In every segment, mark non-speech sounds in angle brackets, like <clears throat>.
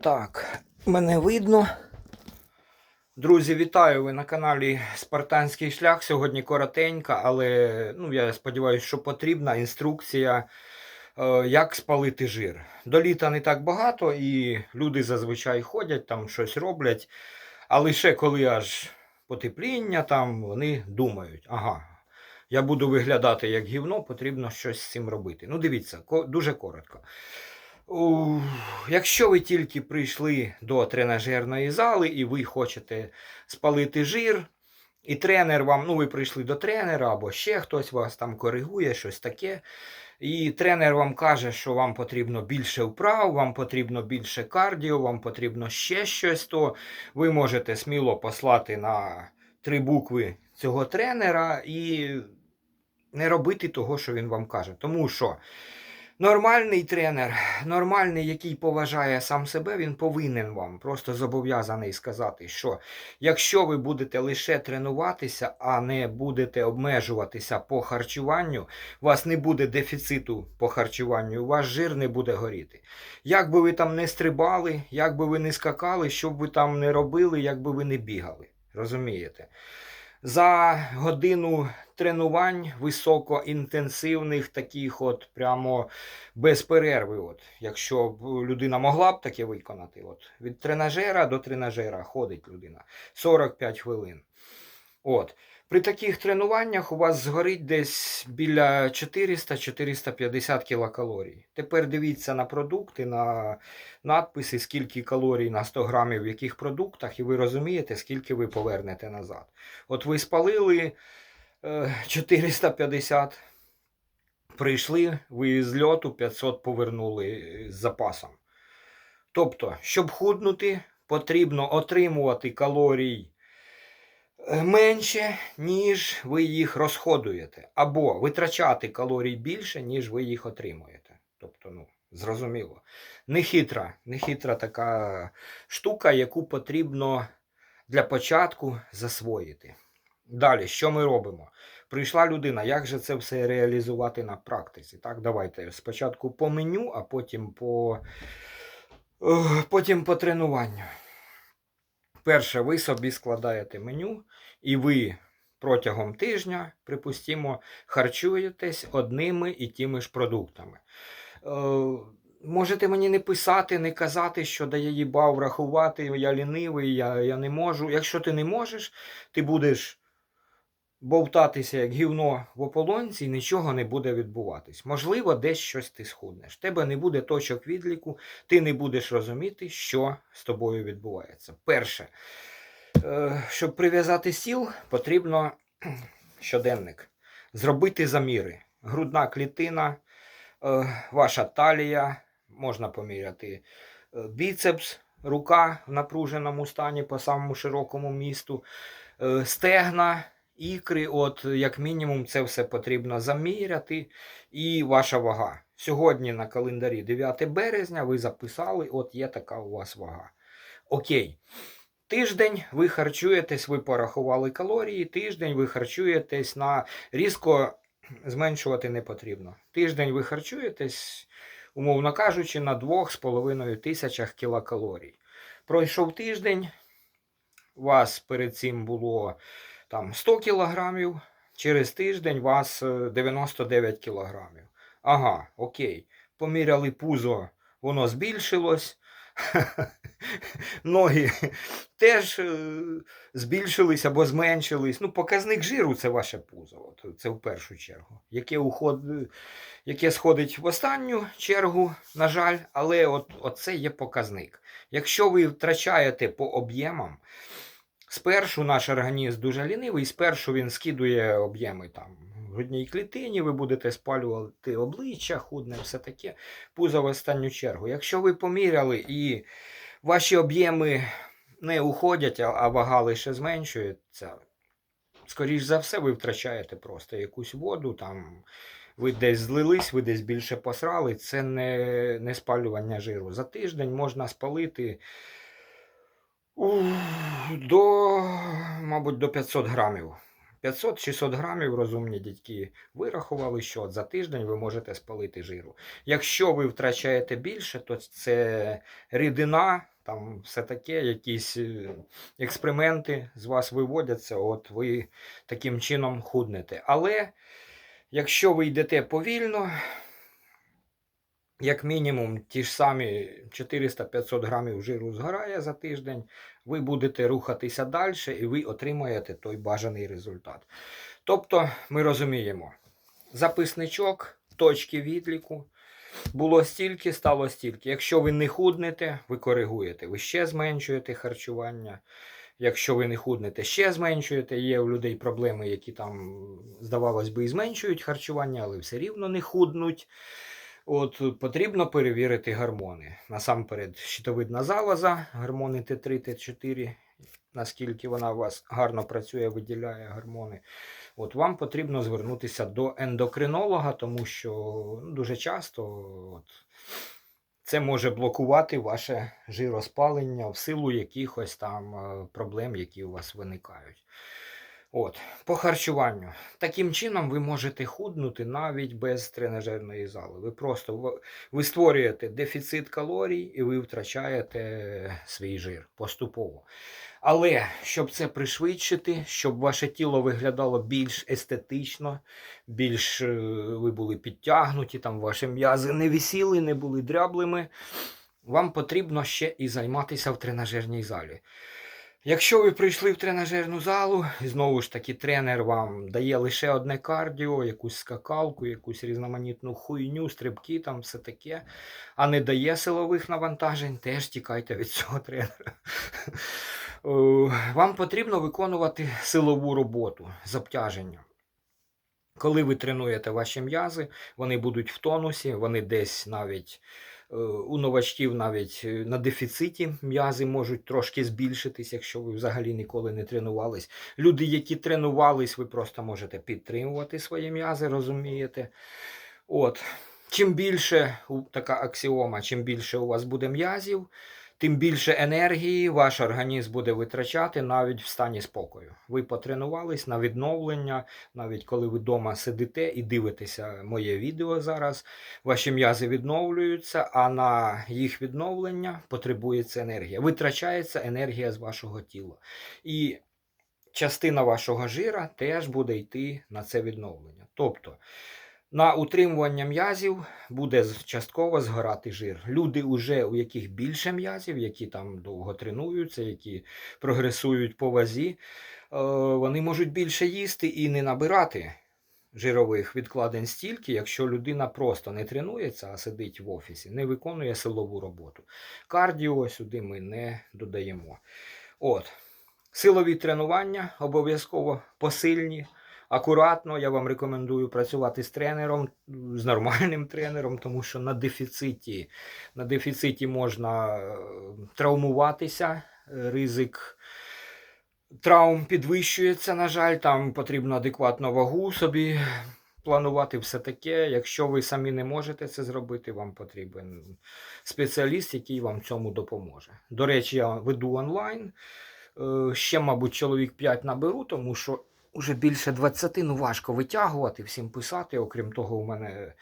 Так, мене видно. Друзі, вітаю! Ви на каналі Спартанський шлях. Сьогодні коротенька, але ну, я сподіваюся, що потрібна інструкція, е, як спалити жир. До літа не так багато, і люди зазвичай ходять, там щось роблять. А лише коли аж потепління, там вони думають, ага, я буду виглядати як гівно, потрібно щось з цим робити. Ну, дивіться, дуже коротко. Якщо ви тільки прийшли до тренажерної зали і ви хочете спалити жир, і тренер вам, ну ви прийшли до тренера, або ще хтось вас там коригує, щось таке. І тренер вам каже, що вам потрібно більше вправ, вам потрібно більше кардіо, вам потрібно ще щось, то ви можете сміло послати на три букви цього тренера і не робити того, що він вам каже. Тому що Нормальний тренер, нормальний, який поважає сам себе, він повинен вам просто зобов'язаний сказати, що якщо ви будете лише тренуватися, а не будете обмежуватися по харчуванню, у вас не буде дефіциту по харчуванню, у вас жир не буде горіти. Як би ви там не стрибали, як би ви не скакали, що б ви там не робили, як би ви не бігали. Розумієте? За годину тренувань високоінтенсивних, таких от прямо без перерви. От, якщо б людина могла б таке виконати, от, від тренажера до тренажера ходить людина 45 хвилин. От. При таких тренуваннях у вас згорить десь біля 400-450 кілокалорій. Тепер дивіться на продукти, на надписи, скільки калорій на 100 грамів в яких продуктах, і ви розумієте, скільки ви повернете назад. От ви спалили е, 450, прийшли, ви з льоту 500 повернули е, з запасом. Тобто, щоб худнути, потрібно отримувати калорій е, менше, ніж ви їх розходуєте, або витрачати калорій більше, ніж ви їх отримуєте. Тобто, ну, зрозуміло. Нехитра, нехитра така штука, яку потрібно для початку засвоїти. Далі, що ми робимо? Прийшла людина, як же це все реалізувати на практиці? Так, давайте спочатку по меню, а потім по, е, потім по тренуванню. Перше, ви собі складаєте меню, і ви протягом тижня, припустимо, харчуєтесь одними і тими ж продуктами. Е, можете мені не писати, не казати, що да я їбав рахувати, я лінивий, я, я не можу. Якщо ти не можеш, ти будеш бовтатися як гівно в ополонці, і нічого не буде відбуватись. Можливо, десь щось ти схуднеш. Тебе не буде точок відліку, ти не будеш розуміти, що з тобою відбувається. Перше, щоб прив'язати сіл, потрібно <clears throat> щоденник. Зробити заміри. Грудна клітина, е, ваша талія, можна поміряти е, біцепс, рука в напруженому стані по самому широкому місту, е, стегна, ікри, от як мінімум, це все потрібно заміряти. І ваша вага. Сьогодні на календарі 9 березня ви записали, от є така у вас вага. Окей. Тиждень ви харчуєтесь, ви порахували калорії, тиждень ви харчуєтесь на різко зменшувати не потрібно. Тиждень ви харчуєтесь, умовно кажучи, на 2,5 тисячах кілокалорій. Пройшов тиждень, у вас перед цим було там 100 кілограмів, через тиждень у вас е, 99 кілограмів. Ага, окей. Поміряли пузо, воно збільшилось. <laughs> Ноги теж е, збільшились або зменшились. Ну, показник жиру це ваше пузо. Це в першу чергу. Яке, уход... яке сходить в останню чергу, на жаль, але от, от є показник. Якщо ви втрачаєте по об'ємам, спершу наш організм дуже лінивий, спершу він скидує об'єми там. В Грудній клітині ви будете спалювати обличчя, худне, все таке, пузо в останню чергу. Якщо ви поміряли і ваші об'єми не уходять, а вага лише зменшується, скоріш за все, ви втрачаєте просто якусь воду, там ви десь злились, ви десь більше посрали. Це не, не спалювання жиру. За тиждень можна спалити до, мабуть, до 500 грамів. 500-600 грамів розумні дядьки вирахували, що за тиждень ви можете спалити жиру. Якщо ви втрачаєте більше, то це рідина, там все таке, якісь е, експерименти з вас виводяться, от ви таким чином худнете. Але якщо ви йдете повільно, як мінімум ті ж самі 400-500 грамів жиру згорає за тиждень, ви будете рухатися далі і ви отримаєте той бажаний результат. Тобто, ми розуміємо, записничок, точки відліку. Було стільки, стало стільки. Якщо ви не худнете, ви коригуєте, ви ще зменшуєте харчування. Якщо ви не худнете, ще зменшуєте. Є у людей проблеми, які там, здавалось би, і зменшують харчування, але все рівно не худнуть. От потрібно перевірити гормони. Насамперед, щитовидна залоза, гормони Т3, Т4, наскільки вона у вас гарно працює, виділяє гормони. От вам потрібно звернутися до ендокринолога, тому що ну, дуже часто от, це може блокувати ваше жироспалення в силу якихось там е, проблем, які у вас виникають. От, по харчуванню. Таким чином ви можете худнути навіть без тренажерної зали. Ви просто ви створюєте дефіцит калорій і ви втрачаєте свій жир поступово. Але щоб це пришвидшити, щоб ваше тіло виглядало більш естетично, більш е, ви були підтягнуті, там ваші м'язи не висіли, не були дряблими, вам потрібно ще і займатися в тренажерній залі. Якщо ви прийшли в тренажерну залу, і знову ж таки тренер вам дає лише одне кардіо, якусь скакалку, якусь різноманітну хуйню, стрибки, там все таке, а не дає силових навантажень, теж тікайте від цього тренера. Вам потрібно виконувати силову роботу з обтяженням. Коли ви тренуєте ваші м'язи, вони будуть в тонусі, вони десь навіть у новачків навіть е, на дефіциті м'язи можуть трошки збільшитись, якщо ви взагалі ніколи не тренувались. Люди, які тренувались, ви просто можете підтримувати свої м'язи, розумієте? От. Чим більше така аксіома, чим більше у вас буде м'язів, тим більше енергії ваш організм буде витрачати навіть в стані спокою. Ви потренувались на відновлення, навіть коли ви вдома сидите і дивитеся моє відео зараз, ваші м'язи відновлюються, а на їх відновлення потребується енергія. Витрачається енергія з вашого тіла. І частина вашого жира теж буде йти на це відновлення. Тобто на утримування м'язів буде частково згорати жир. Люди, уже, у яких більше м'язів, які там довго тренуються, які прогресують по вазі, е, вони можуть більше їсти і не набирати жирових відкладень стільки, якщо людина просто не тренується, а сидить в офісі, не виконує силову роботу. Кардіо сюди ми не додаємо. От. Силові тренування обов'язково посильні. Акуратно, я вам рекомендую працювати з тренером, з нормальним тренером, тому що на дефіциті, на дефіциті можна е, травмуватися, е, ризик травм підвищується, на жаль, там потрібно адекватну вагу собі планувати все таке. Якщо ви самі не можете це зробити, вам потрібен спеціаліст, який вам цьому допоможе. До речі, я веду онлайн. Е, Ще, мабуть, чоловік 5 наберу, тому що вже більше 20, ну важко витягувати, всім писати. Окрім того, у мене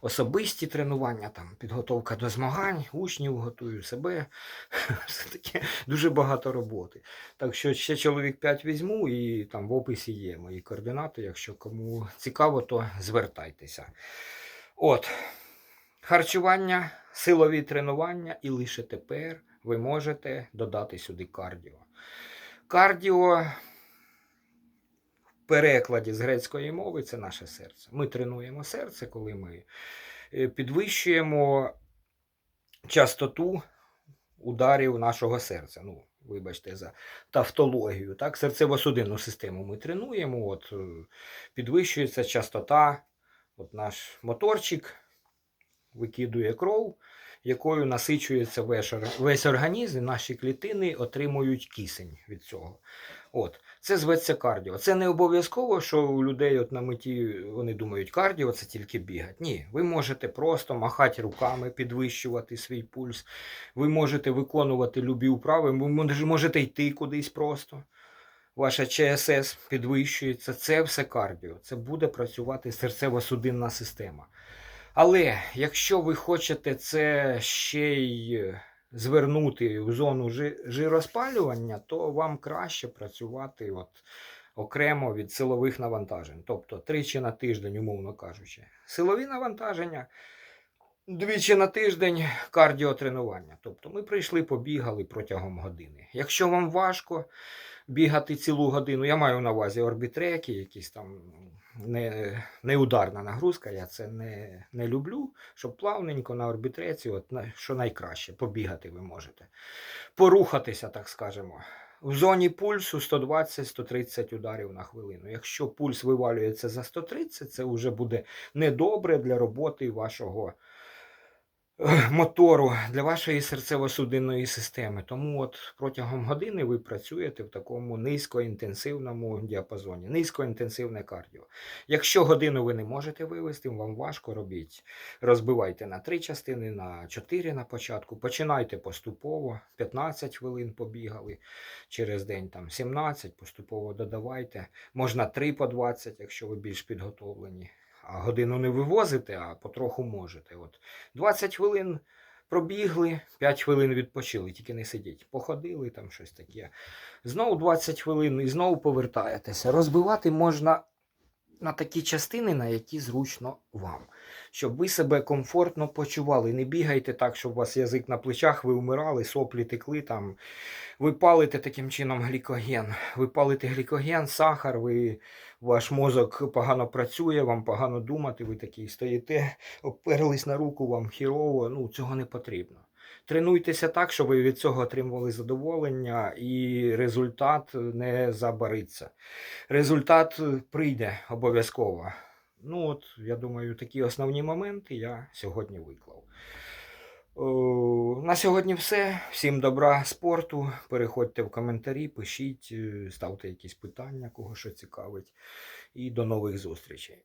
особисті тренування, там, підготовка до змагань, учнів готую себе. <laughs> Все таке дуже багато роботи. Так що ще чоловік 5 візьму і там в описі є мої координати. Якщо кому цікаво, то звертайтеся. От. Харчування, силові тренування, і лише тепер ви можете додати сюди кардіо. Кардіо перекладі з грецької мови це наше серце. Ми тренуємо серце, коли ми е, підвищуємо частоту ударів нашого серця. Ну, вибачте за тавтологію. Так? Серцево-судинну систему ми тренуємо, от, е, підвищується частота, от наш моторчик викидує кров, якою насичується весь, організм, і наші клітини отримують кисень від цього. От. Це зветься кардіо. Це не обов'язково, що у людей от на меті вони думають, кардіо це тільки бігати. Ні, ви можете просто махати руками, підвищувати свій пульс. Ви можете виконувати любі вправи, ви можете йти кудись просто. ваша ЧСС підвищується. Це все кардіо. Це буде працювати серцево-судинна система. Але якщо ви хочете це ще й звернути в зону жи- жироспалювання, то вам краще працювати от окремо від силових навантажень. Тобто тричі на тиждень, умовно кажучи. Силові навантаження, двічі на тиждень кардіотренування. Тобто ми прийшли, побігали протягом години. Якщо вам важко бігати цілу годину, я маю на увазі орбітреки, якісь там не, не ударна нагрузка, я це не, не люблю, щоб плавненько на орбітреці, от, що найкраще, побігати ви можете. Порухатися, так скажемо. В зоні пульсу 120-130 ударів на хвилину. Якщо пульс вивалюється за 130, це вже буде недобре для роботи вашого мотору, для вашої серцево-судинної системи. Тому от протягом години ви працюєте в такому низькоінтенсивному діапазоні, низькоінтенсивне кардіо. Якщо годину ви не можете вивести, вам важко робіть. Розбивайте на три частини, на чотири на початку. Починайте поступово, 15 хвилин побігали через день, там 17, поступово додавайте. Можна 3 по 20, якщо ви більш підготовлені. А годину не вивозите, а потроху можете. От 20 хвилин пробігли, 5 хвилин відпочили, тільки не сидіть. Походили там щось таке. Знову 20 хвилин і знову повертаєтеся. Розбивати можна на такі частини, на які зручно вам. Щоб ви себе комфортно почували. Не бігайте так, щоб у вас язик на плечах, ви вмирали, соплі текли там. Ви палите таким чином глікоген. Ви палите глікоген, сахар, ви, ваш мозок погано працює, вам погано думати, ви такі стоїте, оперлись на руку, вам хірово. Ну, цього не потрібно. Тренуйтеся так, щоб ви від цього отримували задоволення і результат не забариться. Результат прийде обов'язково. Ну, от, я думаю, такі основні моменти я сьогодні виклав. На сьогодні все. Всім добра спорту. Переходьте в коментарі, пишіть, е, ставте якісь питання, кого що цікавить. І до нових зустрічей.